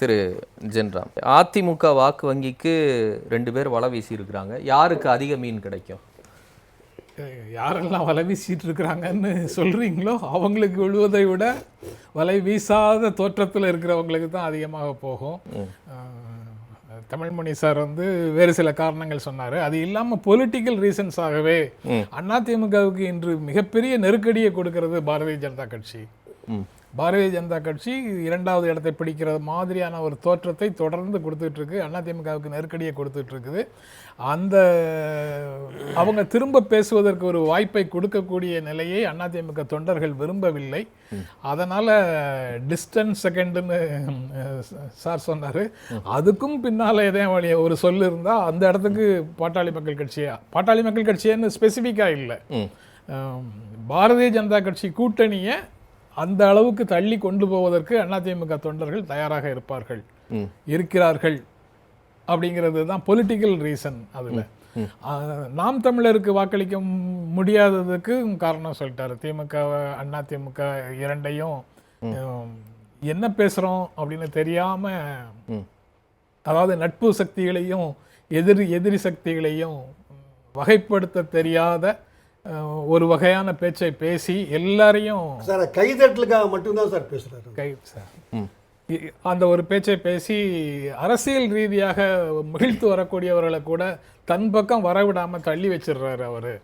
திரு ஜென்ராம். அதிமுக வாக்கு வங்கிக்கு ரெண்டு பேர் வலை வீசி இருக்கிறாங்க யாருக்கு அதிக மீன் கிடைக்கும்? யாரெல்லாம் வலை வீசிட்டு இருக்கிறாங்கன்னு சொல்றீங்களோ அவங்களுக்கு விழுவதை விட வலை வீசாத தோற்றத்தில் இருக்கிறவங்களுக்கு தான் அதிகமாக போகும். தமிழ்மணி சார் வந்து வேறு சில காரணங்கள் சொன்னார். அது இல்லாமல் பொலிட்டிக்கல் ரீசன்ஸாகவே அதிமுகவுக்கு இன்று மிகப்பெரிய நெருக்கடியை கொடுக்கிறது பாரதிய ஜனதா கட்சி. பாரதிய ஜனதா கட்சி இரண்டாவது இடத்தை பிடிக்கிற மாதிரியான ஒரு தோற்றத்தை தொடர்ந்து கொடுத்துட்டு இருக்கு அதிமுகவுக்கு நெருக்கடியை கொடுத்துட்டு இருக்குது அந்த அவங்க திரும்ப பேசுவதற்கு ஒரு வாய்ப்பை கொடுக்கக்கூடிய நிலையை அதிமுக தொண்டர்கள் விரும்பவில்லை. அதனால டிஸ்டன்ஸ் செகண்டுன்னு சார் சொன்னாரு. அதுக்கும் பின்னால எதே வழி ஒரு சொல் இருந்தா அந்த இடத்துக்கு பாட்டாளி மக்கள் கட்சியா பாட்டாளி மக்கள் கட்சின்னு ஸ்பெசிஃபிக்கா இல்லை. பாரதிய ஜனதா கட்சி கூட்டணியை அந்த அளவுக்கு தள்ளி கொண்டு போவதற்கு அதிமுக தொண்டர்கள் தயாராக இருப்பார்கள். இருக்கிறார்கள் அப்படிங்கிறது தான் பொலிட்டிக்கல் ரீசன் அதில். நாம் தமிழருக்கு வாக்களிக்க முடியாததுக்கு காரணம் சொல்லிட்டாரு. திமுக அண்ணா திமுக இரண்டையும் என்ன பேசுகிறோம் அப்படின்னு தெரியாம ம். அதாவது நட்பு சக்திகளையும் எதிரி எதிரி சக்திகளையும் வகைப்படுத்த தெரியாத ஒரு வகையான பேச்சை பேசி எல்லாரையும் சார் கைதட்டலுக்காக மட்டும்தான் சார் பேசுறாரு. கை சார். அந்த ஒரு பேச்சை பேசி அரசியல் ரீதியாக மகிழ்த்து வரக்கூடியவர்களை கூட தன் பக்கம் வரவிடாம தள்ளி வச்சிடுறாரு அவரு.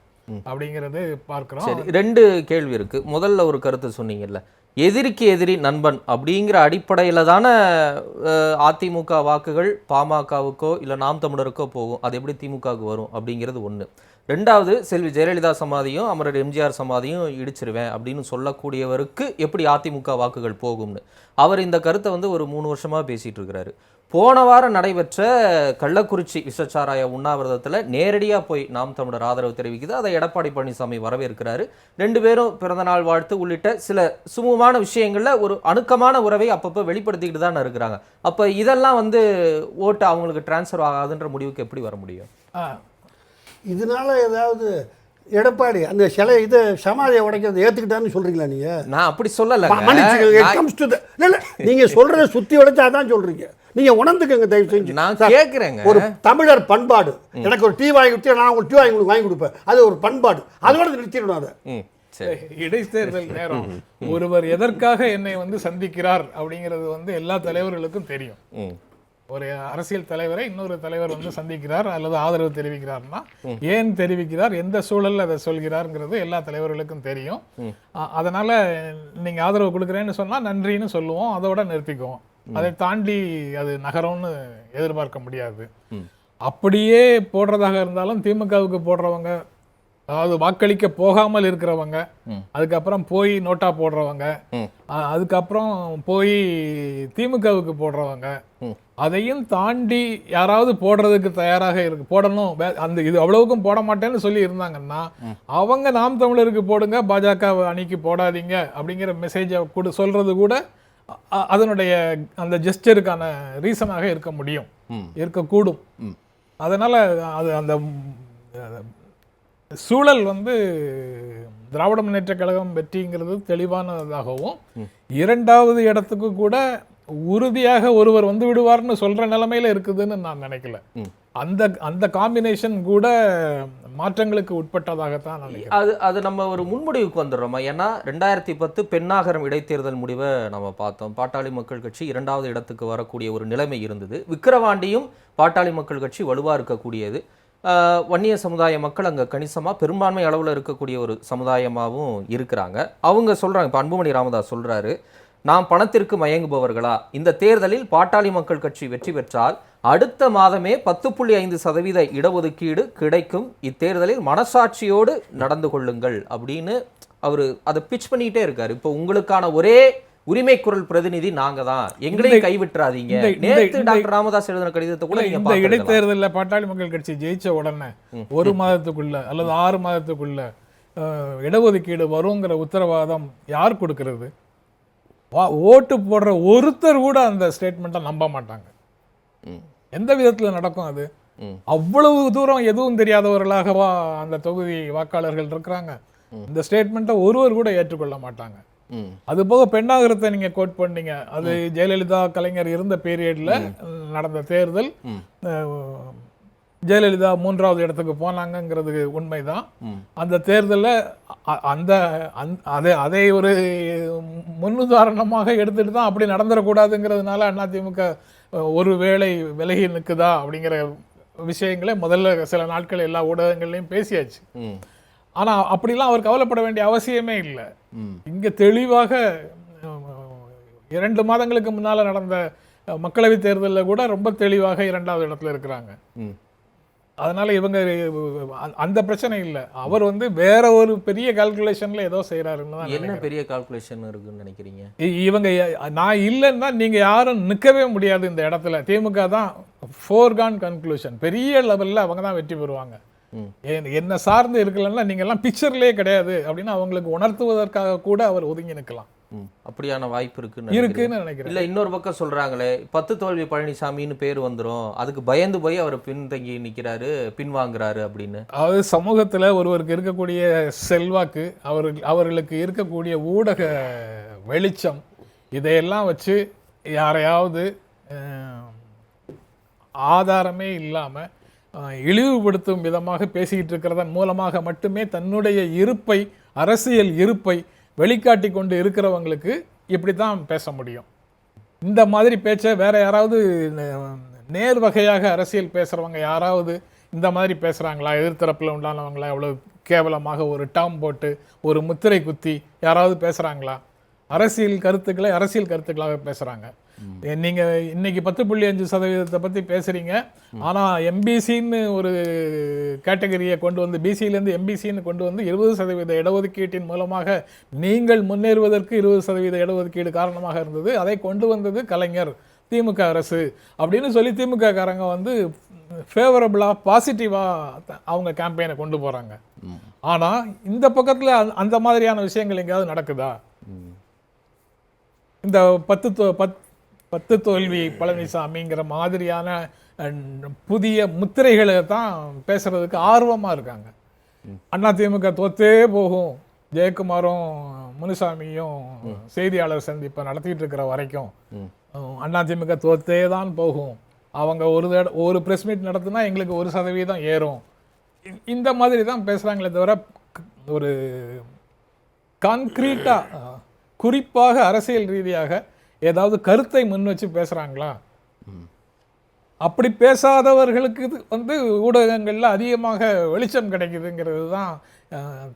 அப்படிங்கிறது பார்க்கிறோம். சரி ரெண்டு கேள்வி இருக்கு. முதல்ல ஒரு கருத்து சொன்னீங்கல்ல. எதிரிக்கு எதிரி நண்பன் அப்படிங்கிற அடிப்படையில் தானே அதிமுக வாக்குகள் பாமகவுக்கோ இல்லை நாம் தமிழருக்கோ போகும். அது எப்படி திமுகவுக்கு வரும் அப்படிங்கிறது ஒன்று ரெண்டாவது செல்வி ஜெயலலிதா சமாதியும் அமரர் எம்ஜிஆர் சமாதியும் இடிச்சிருவேன் அப்படின்னு சொல்லக்கூடியவருக்கு எப்படி அதிமுக வாக்குகள் போகும்னு. அவர் இந்த கருத்தை வந்து ஒரு மூணு வருஷமாக பேசிகிட்டு இருக்கிறாரு. போன வாரம் நடைபெற்ற கள்ளக்குறிச்சி விஷச்சாராய உண்ணாவிரதத்தில் நேரடியாக போய் நாம் தமிழர் ஆதரவு தெரிவிக்குது. அதை எடப்பாடி பழனிசாமி வரவேற்கிறாரு. ரெண்டு பேரும் பிறந்தநாள் வாழ்த்து உள்ளிட்ட சில சுமூகமான விஷயங்களில் ஒரு அணுக்கமான உறவை அப்பப்போ வெளிப்படுத்திக்கிட்டு தான் இருக்கிறாங்க. அப்போ இதெல்லாம் வந்து ஓட்டு அவங்களுக்கு டிரான்ஸ்ஃபர் ஆகாதுன்ற முடிவுக்கு எப்படி வர முடியும்? இதனால ஏதாவது எடப்பாடி அந்த சிலை இதை சமாதியை உடைக்கிறத ஏத்துக்கிட்டான்னு சொல்றீங்களா நீங்க? நான் அப்படி சொல்லலை இல்ல இல்ல நீங்க சொல்றத சுத்தி உடைச்சா தான் சொல்றீங்க. நீங்க உணர்ந்துக்கங்க தயவு செஞ்சு. நான் கேட்குறேங்க ஒரு தமிழர் பண்பாடு. எனக்கு ஒரு டீ வாங்கி கொடுத்து நான் உங்களுக்கு டீ வாங்கி உங்களுக்கு வாங்கி கொடுப்பேன். அது ஒரு பண்பாடு. அதோட நிறுத்திடணும் அதை. இடைத்தேர்தல் நேரம். ஒருவர் எதற்காக என்னை வந்து சந்திக்கிறார் அப்படிங்கிறது வந்து எல்லா தலைவர்களுக்கும் தெரியும். ஒரு அரசியல் தலைவரை இன்னொரு தலைவர் வந்து சந்திக்கிறார் அல்லது ஆதரவு தெரிவிக்கிறார்னா ஏன் தெரிவிக்கிறார் எந்த சூழல்ல அதை சொல்கிறார்ங்கிறது எல்லா தலைவர்களுக்கும் தெரியும். அதனால நீங்க ஆதரவு கொடுக்குறேன்னு சொன்னா நன்றின்னு சொல்லுவோம் அதோட நிறுத்திக்குவோம். அதை தாண்டி அது நகரம்னு எதிர்பார்க்க முடியாது. அப்படியே போடுறதாக இருந்தாலும் திமுகவுக்கு போடுறவங்க அதாவது வாக்களிக்க போகாமல் இருக்கிறவங்க அதுக்கப்புறம் போய் நோட்டா போடுறவங்க அதுக்கப்புறம் போய் திமுகவுக்கு போடுறவங்க அதையும் தாண்டி யாராவது போடுறதுக்கு தயாராக இருக்கு போடணும். அந்த இது அவ்வளவுக்கும் போட மாட்டேன்னு சொல்லி இருந்தாங்கன்னா அவங்க நாம் தமிழருக்கு போடுங்க பாஜக அணிக்கு போடாதீங்க அப்படிங்கிற மெசேஜை கூட சொல்றது கூட அதனுடைய அந்த ஜெஸ்டருக்கான ரீசனாக இருக்க முடியும். இருக்கக்கூடும். அதனால அது அந்த சூழல் வந்து திராவிட முன்னேற்ற கழகம் வெற்றிங்கிறது தெளிவானதாகவும் இரண்டாவது இடத்துக்கு கூட உறுதியாக ஒருவர் வந்து விடுவார்னு சொல்ற நிலைமையில இருக்குதுன்னு நான் நினைக்கல. அந்த அந்த காம்பினேஷன் கூட மாற்றங்களுக்கு உட்பட்டதாகத்தான் நினைக்கிறேன். அது அது நம்ம ஒரு முன்முடிவுக்கு வந்துடுறோமா? ஏன்னா ரெண்டாயிரத்தி பத்து பெண்ணாகரம் இடைத்தேர்தல் முடிவை நம்ம பார்த்தோம். பாட்டாளி மக்கள் கட்சி இரண்டாவது இடத்துக்கு வரக்கூடிய ஒரு நிலைமை இருந்தது. விக்கிரவாண்டியும் பாட்டாளி மக்கள் கட்சி வலுவா இருக்கக்கூடியது. வன்னிய சமுதாய மக்கள் அங்கே கணிசமாக பெரும்பான்மை அளவில் இருக்கக்கூடிய ஒரு சமுதாயமாகவும் இருக்கிறாங்க. அவங்க சொல்கிறாங்க இப்போ அன்புமணி ராமதாஸ் சொல்கிறாரு நாம் பணத்திற்கு மயங்குபவர்களா? இந்த தேர்தலில் பாட்டாளி மக்கள் கட்சி வெற்றி பெற்றால் அடுத்த மாதமே பத்து புள்ளி ஐந்து சதவீத இடஒதுக்கீடு கிடைக்கும். இத்தேர்தலில் மனசாட்சியோடு நடந்து கொள்ளுங்கள். அப்படின்னு அவர் அதை பிச் பண்ணிக்கிட்டே இருக்கார். இப்போ உங்களுக்கான ஒரே உரிமை குரல் பிரதிநிதி நாங்க தான் எங்களையும் கைவிட்டுறாதீங்க. நேத்து டாக்டர் ராமதாஸ் எழுதின கடிதத்தை கூட இந்த. இடைத்தேர்தல்ல பாட்டாளி மக்கள் கட்சி ஜெயிச்ச உடனே ஒரு மாதத்துக்குள்ள அல்லது ஆறு மாதத்துக்குள்ள இடஒதுக்கீடு வருங்கிற உத்தரவாதம் யார் கொடுக்கிறது? ஓட்டு போடுற ஒருத்தர் கூட அந்த ஸ்டேட்மெண்ட்டை நம்ப மாட்டாங்க. எந்த விதத்துல நடக்கும் அது. அவ்வளவு தூரம் எதுவும் தெரியாதவர்களாகவா அந்த தொகுதி வாக்காளர்கள் இருக்கிறாங்க? இந்த ஸ்டேட்மெண்ட்டை ஒருவர் கூட ஏற்றுக்கொள்ள மாட்டாங்க. அது போக பெண்ணாகரத்தை நீங்க கோட் பண்ணீங்க. அது ஜெயலலிதா கலைஞர் இருந்த பீரியட்ல நடந்த தேர்தல். ஜெயலலிதா மூன்றாவது இடத்துக்கு போனாங்கங்கிறது உண்மைதான். அந்த தேர்தலில் அந்த அதை அதை ஒரு முன்னுதாரணமாக எடுத்துட்டு தான் அப்படி நடந்துடக்கூடாதுங்கிறதுனால அதிமுக ஒரு வேளை விலகி நிற்குதா அப்படிங்கிற விஷயங்களை முதல்ல சில நாட்கள் எல்லா ஊடகங்கள்லையும் பேசியாச்சு. ம். ஆனா அப்படிலாம் அவர் கவலைப்பட வேண்டிய அவசியமே இல்லை. இங்க தெளிவாக இரண்டு மாதங்களுக்கு முன்னால நடந்த அஹ், மக்களவைத் தேர்தலில் கூட ரொம்ப தெளிவாக இரண்டாவது இடத்துல இருக்கிறாங்க. அதனால இவங்க அந்த பிரச்சனை இல்லை. அவர் வந்து வேற ஒரு பெரிய கால்குலேஷன்ல ஏதோ செய்யறாருன்னு தான் என்ன பெரிய கால்குலேஷன் இருக்குன்னு நினைக்கிறீங்க? இவங்க நான் இல்லைன்னா நீங்க யாரும் நிற்கவே முடியாது இந்த இடத்துல. திமுக தான் ஃபோர்கான் கன்க்ளூஷன் பெரிய லெவல்ல அவங்க தான் வெற்றி பெறுவாங்க. என்ன சார்ந்து இருக்கலன்னா நீங்க எல்லாம் பிக்சர்லயே கிடையாது அப்படின்னு அவங்களுக்கு உணர்த்துவதற்காக கூட அவர் ஒதுங்கி நிற்கலாம். அப்படியான வாய்ப்பு இருக்குன்னு? இருக்குன்னு நினைக்கிறேன். இல்ல இன்னொரு பக்கம் சொல்றாங்களே பத்து தோல்வி பழனிசாமின்னு பேர் வந்துரும் அதுக்கு பயந்து போய் அவர் பின்தங்கி நிக்கிறாரு பின்வாங்குறாரு அப்படின்னு. அதாவது சமூகத்துல ஒருவருக்கு இருக்கக்கூடிய செல்வாக்கு அவர் அவர்களுக்கு இருக்கக்கூடிய ஊடக வெளிச்சம் இதையெல்லாம் வச்சு யாரையாவது ஆதாரமே இல்லாம அஹ், இழிவுபடுத்தும் விதமாக பேசிக்கிட்டு இருக்கிறதன் மூலமாக மட்டுமே தன்னுடைய இருப்பை அரசியல் இருப்பை வெளிக்காட்டி கொண்டு இருக்கிறவங்களுக்கு இப்படி தான் பேச முடியும். இந்த மாதிரி பேச்சை வேற யாராவது நேர் வகையாக அரசியல் பேசுகிறவங்க யாராவது இந்த மாதிரி பேசுகிறாங்களா எதிர்த்தரப்பில் உண்டானவங்களா எவ்வளோ கேவலமாக ஒரு டாம் போட்டு ஒரு முத்திரை குத்தி யாராவது பேசுகிறாங்களா அரசியல் கருத்துக்களை அரசியல் கருத்துக்களாக பேசுறாங்க. ஏ, நீங்க இன்னைக்கு பத்து புள்ளி அஞ்சு சதவீதத்தை பத்தி பேசுறீங்க. ஆனா எம்பிசின்னு ஒரு கேட்டகரியை கொண்டு வந்து பிசியில இருந்து எம்பிசின்னு கொண்டு வந்து இருபது சதவீத இடஒதுக்கீட்டின் மூலமாக நீங்கள் முன்னேறுவதற்கு இருபது சதவீத இடஒதுக்கீடு காரணமாக இருந்தது. அதை கொண்டு வந்தது கலைஞர் திமுக அரசு அப்படின்னு சொல்லி திமுக காரங்க வந்து ஃபேவரபிளா பாசிட்டிவா அவங்க கேம்பெயினை கொண்டு போறாங்க. ஆனா இந்த பக்கத்துல அந்த- அந்த மாதிரியான விஷயங்கள் எங்கேயாவது நடக்குதா. இந்த பத்து பத் பத்து தோல்வி பழனிசாமிங்கிற மாதிரியான புதிய முத்திரைகளை தான் பேசுறதுக்கு ஆர்வமா இருக்காங்க. அண்ணா திமுக தோத்தே போகும். ஜெயக்குமாரும் முனுசாமியும் செய்தியாளர் சந்திப்பை நடத்திட்டு இருக்கிற வரைக்கும். அண்ணா திமுக தோத்தே தான் போகும். அவங்க ஒரு தட ஒரு ப்ரெஸ் மீட் நடத்துனா எங்களுக்கு ஒரு சதவீதம் ஏறும். இந்த மாதிரி தான் பேசுறாங்களே தவிர ஒரு கான்க்ரீட்டா குறிப்பாக அரசியல் ரீதியாக ஏதாவது கருத்தை முன் வச்சு பேசுறாங்களா? அப்படி பேசாதவர்களுக்கு வந்து ஊடகங்கள்ல அதிகமாக வெளிச்சம் கிடைக்குதுங்கிறது தான்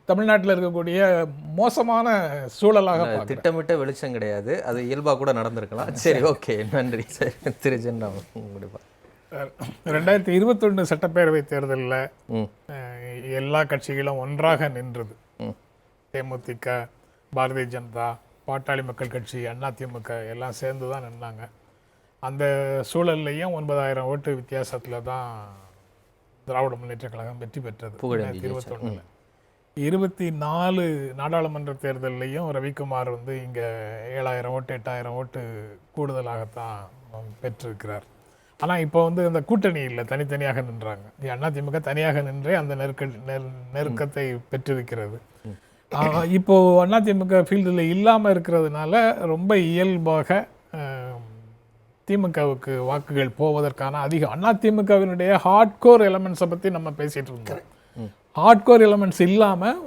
தமிழ்நாட்டில் இருக்கக்கூடிய மோசமான சூழலாக. திட்டமிட்ட வெளிச்சம் கிடையாது. அது இயல்பா கூட நடந்திருக்கலாம். சரி ஓகே. நன்றி. சரி திரு பா- ரெண்டாயிரத்தி இருபத்தொன்று சட்டப்பேரவை தேர்தலில் எல்லா கட்சிகளும் ஒன்றாக நின்றது. தேமுதிக பாரதிய ஜனதா பாட்டாளி மக்கள் கட்சி அதிமுக எல்லாம் சேர்ந்து தான் நின்னாங்க. அந்த சூழல்லையும் ஒன்பதாயிரம் ஓட்டு வித்தியாசத்துல தான் திராவிட முன்னேற்ற கழகம் வெற்றி பெற்றது. இருபத்தொன்னுல. இருபத்தி நாலு நாடாளுமன்ற தேர்தல்லையும் ரவிக்குமார் வந்து இங்க ஏழாயிரம் ஓட்டு எட்டாயிரம் ஓட்டு கூடுதலாகத்தான் பெற்றிருக்கிறார். ஆனா இப்போ வந்து இந்த கூட்டணி இல்லை தனித்தனியாக நின்றாங்க. அதிமுக தனியாக நின்றே அந்த நெருக்க நெரு- நெருக்கத்தை பெற்றிருக்கிறது. ஆஹ் இப்போ அதிமுக ஃபீல்டில் இல்லாம இருக்கிறதுனால ரொம்ப இயல்பாக திமுகவுக்கு வாக்குகள் போவதற்கான அதிகம். அதிமுகவினுடைய ஹார்ட்கோர் எலமெண்ட்ஸை பத்தி நம்ம பேசிட்டு இருந்தோம். ஹார்ட்கோர் எலமெண்ட்ஸ் இல்லாமல்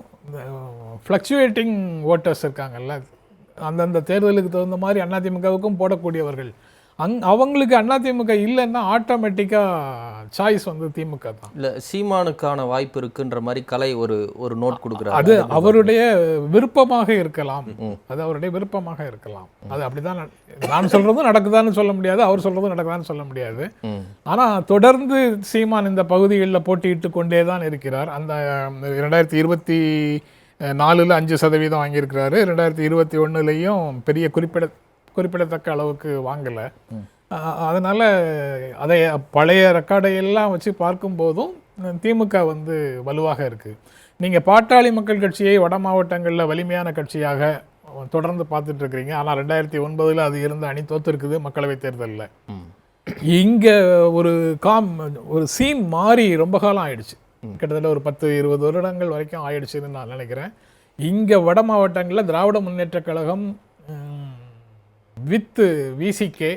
ஃப்ளக்சுவேட்டிங் ஓட்டர்ஸ் இருக்காங்கல்ல அந்தந்த தேர்தலுக்கு தகுந்த மாதிரி அதிமுகவுக்கும் போடக்கூடியவர்கள் அங் அவங்களுக்கு அதிமுக இல்லைன்னா ஆட்டோமேட்டிக்காக சாய்ஸ் வந்து திமுக தான். இல்ல சீமானுக்கான வாய்ப்பு இருக்குன்ற மாதிரி கலை ஒரு ஒரு நோட் கொடுக்குறாரு. அது அவருடைய விருப்பமாக இருக்கலாம். அது அவருடைய விருப்பமாக இருக்கலாம். அது அப்படிதான் நான் சொல்றதும் நடக்குதான்னு சொல்ல முடியாது அவர் சொல்றதும் நடக்குதான்னு சொல்ல முடியாது. ம். ஆனா தொடர்ந்து சீமான் இந்த பகுதிகளில் போட்டியிட்டு கொண்டே தான் இருக்கிறார். அந்த ரெண்டாயிரத்தி இருபத்தி நாலுல அஞ்சு சதவீதம் வாங்கியிருக்கிறாரு. ரெண்டாயிரத்தி இருபத்தி ஒன்றுலையும் பெரிய குறிப்பிட குறிப்பிடத்தக்க அளவுக்கு வாங்கலை. அதனால அதை பழைய ரெக்கார்டை எல்லாம் வச்சு பார்க்கும்போதும் திமுக வந்து வலுவாக இருக்கு. நீங்க பாட்டாளி மக்கள் கட்சியை வட மாவட்டங்களில் வலிமையான கட்சியாக தொடர்ந்து பார்த்துட்டு இருக்கிறீங்க. ஆனா ரெண்டாயிரத்தி ஒன்பதுல அது இருந்த அணி தோத்துருக்குது மக்களவைத் தேர்தலில். இங்க ஒரு காம் ஒரு சீன் மாறி ரொம்ப காலம் ஆயிடுச்சு. கிட்டத்தட்ட ஒரு பத்து இருபது வருடங்கள் வரைக்கும் ஆயிடுச்சுன்னு நான் நினைக்கிறேன். இங்க வட மாவட்டங்களில் திராவிட முன்னேற்றக் கழகம் வித் விசிகே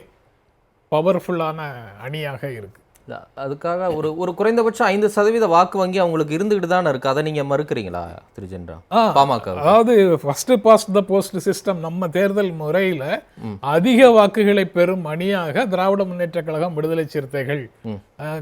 பவர்ஃபுல்லான அணியாக இருக்கு. இல்ல, அதுக்காக ஒரு ஒரு குறைந்தபட்சம் ஐந்து சதவீத வாக்கு வங்கி அவங்களுக்கு இருந்துகிட்டு தானே இருக்கு. அதை நீங்க மறுக்கிறீங்களா திரு ஜென்ரா பாமக அதாவது first past the post system நம்ம தேர்தல் முறையில அதிக வாக்குகளை பெறும் அணியாக திராவிட முன்னேற்றக் கழகம் விடுதலை சிறுத்தைகள்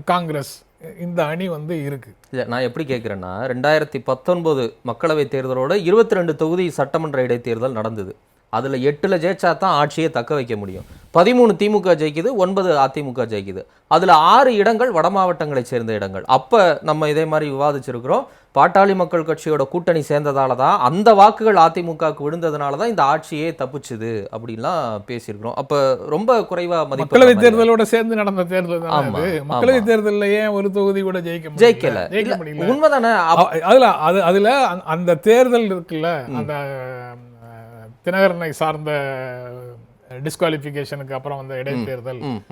காங்கிரஸ் இந்த அணி வந்து இருக்கு. இல்ல நான் எப்படி கேட்குறேன்னா ரெண்டாயிரத்தி பத்தொன்பது மக்களவைத் தேர்தலோட இருபத்தி ரெண்டு தொகுதி சட்டமன்ற இடைத்தேர்தல் நடந்தது. அதுல எட்டுல ஜெயிச்சா தான் ஆட்சியை தக்க வைக்க முடியும். பதிமூணு திமுக ஜெயிக்குது ஒன்பது அதிமுக ஜெயிக்குது. அதுல ஆறு இடங்கள் வட மாவட்டங்களை சேர்ந்த இடங்கள். அப்ப நம்ம இதே மாதிரி விவாதிச்சிருக்கிறோம். பாட்டாளி மக்கள் கட்சியோட கூட்டணி சேர்ந்ததால தான் அந்த வாக்குகள் அதிமுகவுக்கு விழுந்ததுனால தான் இந்த ஆட்சியே தப்பிச்சுது அப்படின்லாம் பேசியிருக்கிறோம். அப்ப ரொம்ப குறைவா மதிப்பு மக்களவை தேர்தலோட சேர்ந்து நடந்த தேர்தல் மக்களவை தேர்தலில் ஏன் ஒரு தொகுதி கூட ஜெயிக்க? ஜெயிக்கல. உண்மைதானே? அதுல அது அதுல அந்த- தேர்தல் இருக்குல்ல அந்த தினகரனை சார்ந்த டிஸ்குவாலிஃபிகேஷனுக்கு அப்புறம் வந்த இடைத்தேர்தல்.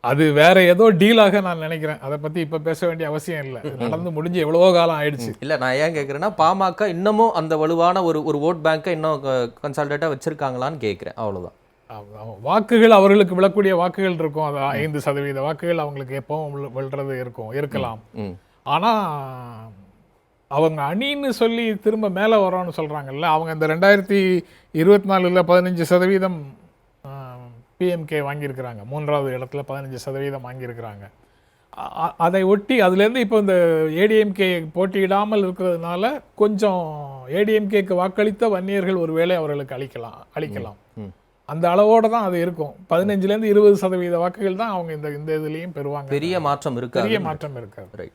அது வேற ஏதோ டீலாக நான் நினைக்கிறேன். அதை பத்தி இப்ப பேச வேண்டிய அவசியம் இல்லை. நடந்து முடிஞ்சு எவ்வளவோ காலம் ஆயிடுச்சு. இல்ல நான் ஏன் கேக்குறேன்னா பாமக இன்னமும் அந்த வலுவான ஒரு ஒரு ஓட் பேங்கை இன்னும் கன்சால்டேட்டா வச்சிருக்காங்களான்னு கேக்குறேன். அவ்வளவுதான். அவ- அவ- வாக்குகள் அவர்களுக்கு விழக்கூடிய வாக்குகள் இருக்கும். அது ஐந்து சதவீத வாக்குகள் அவங்களுக்கு எப்பவும் விழ- விழுறது இருக்கும் இருக்கலாம். ஆனா அவங்க அணின்னு சொல்லி திரும்ப மேலே வரோன்னு சொல்றாங்கல்ல அவங்க இந்த ரெண்டாயிரத்தி இருபத்தி நாலுல பதினஞ்சு சதவீதம் பிஎம்கே வாங்கியிருக்கிறாங்க. மூன்றாவது இடத்துல பதினஞ்சு சதவீதம் வாங்கியிருக்கிறாங்க. அதை ஒட்டி அதுலேருந்து இப்போ இந்த ஏடிஎம்கே போட்டியிடாமல் இருக்கிறதுனால கொஞ்சம் ஏடிஎம்கேக்கு வாக்களித்த வன்னியர்கள் ஒருவேளை அவர்களுக்கு அளிக்கலாம் அளிக்கலாம். அந்த அளவோட தான் அது இருக்கும். பதினஞ்சுலேருந்து இருபது சதவீத வாக்குகள் தான் அவங்க இந்த இந்த இதுலேயும் பெறுவாங்க. பெரிய மாற்றம் பெரிய இருக்காது மாற்றம் இருக்காது. ரைட்